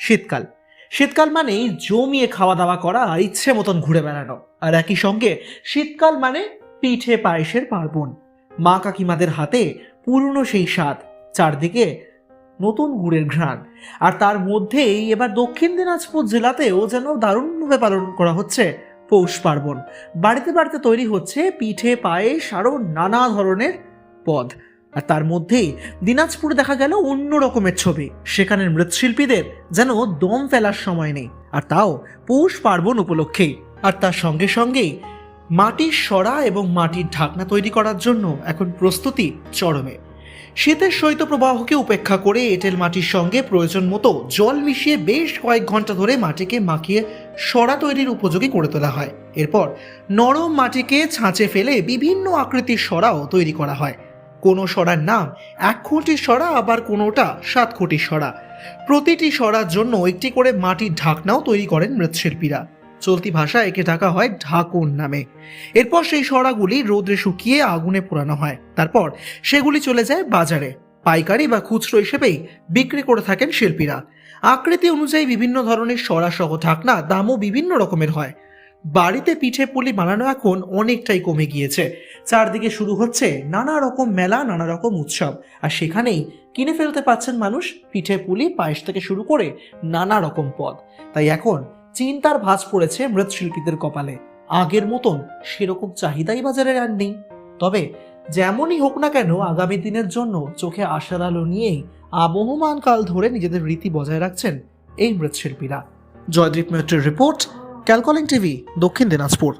শীতকাল। শীতকাল মানেই জমিয়ে খাওয়া দাওয়া করা আর ইচ্ছে মতন ঘুরে বেড়ানো। আর একই সঙ্গে শীতকাল মানে পিঠে পায়েসের পার্বণ। মা কাকিমাদের হাতে পুরনো সেই স্বাদ, চারদিকে নতুন গুড়ের ঘ্রাণ। আর তার মধ্যেই এবার দক্ষিণ দিনাজপুর জেলাতেও যেন দারুণভাবে পালন করা হচ্ছে পৌষ পার্বণ। বাড়িতে বাড়িতে তৈরি হচ্ছে পিঠে, পায়েস আরও নানা ধরনের পদ। আর তার মধ্যেই দিনাজপুরে দেখা গেল অন্য রকমের ছবি। সেখানের মৃৎশিল্পীদের যেন দম ফেলার সময় নেই, আর তাও পৌষ পার্বণ উপলক্ষেই আর তার সঙ্গে সঙ্গেই মাটির সরা এবং মাটির ঢাকনা তৈরি করার জন্য এখন প্রস্তুতি চরমে। শীতের শৈত্যপ্রবাহকে উপেক্ষা করে এঁটেল মাটির সঙ্গে প্রয়োজন মতো জল মিশিয়ে বেশ কয়েক ঘণ্টা ধরে মাটিকে মাখিয়ে সরা তৈরির উপযোগী করে তোলা হয়। এরপর নরম মাটিকে ছাঁচে ফেলে বিভিন্ন আকৃতির সরাও তৈরি করা হয়। কোনো সরার নাম, এক খুঁটির সরা, আবার কোনোটা সাত খুঁটির সরা। প্রতিটি সরার জন্য একটি করে মাটির ঢাকনাও তৈরি করেন মৃৎশিল্পীরা। চলতি ভাষায় একে ডাকা হয় ঢাকুন নামে। এরপর সেই সরাগুলি রোদ্রে শুকিয়ে আগুনে পোড়ানো হয়। তারপর সেগুলি চলে যায় বাজারে। পাইকারি বা খুচরো হিসেবেই বিক্রি করে থাকেন শিল্পীরা। আকৃতি অনুযায়ী বিভিন্ন ধরনের সরা সহ ঢাকনা দামও বিভিন্ন রকমের হয়। বাড়িতে পিঠে পুলি বানানো এখন অনেকটাই কমে গিয়েছে। চারদিকে শুরু হচ্ছে নানা রকম মেলা, নানা রকম উৎসব। আর সেখানেই কিনে ফেলতে পাচ্ছেন মানুষ পিঠে পুলি, পায়েস থেকে শুরু করে নানা রকম পদ। তাই এখন চিন্তার ভাঁজ পড়েছে মৃৎশিল্পীদের কপালে। আগের মতন সেরকম চাহিদাই বাজারে আর নেই। তবে যেমনই হোক না কেন, আগামী দিনের জন্য চোখে আশার আলো নিয়েই আবহমান কাল ধরে নিজেদের রীতি বজায় রাখছেন এই মৃৎশিল্পীরা। জয়দীপ মেট্রের রিপোর্ট ক্যালকলিং টিভি দক্ষিণ দিনাজপুর।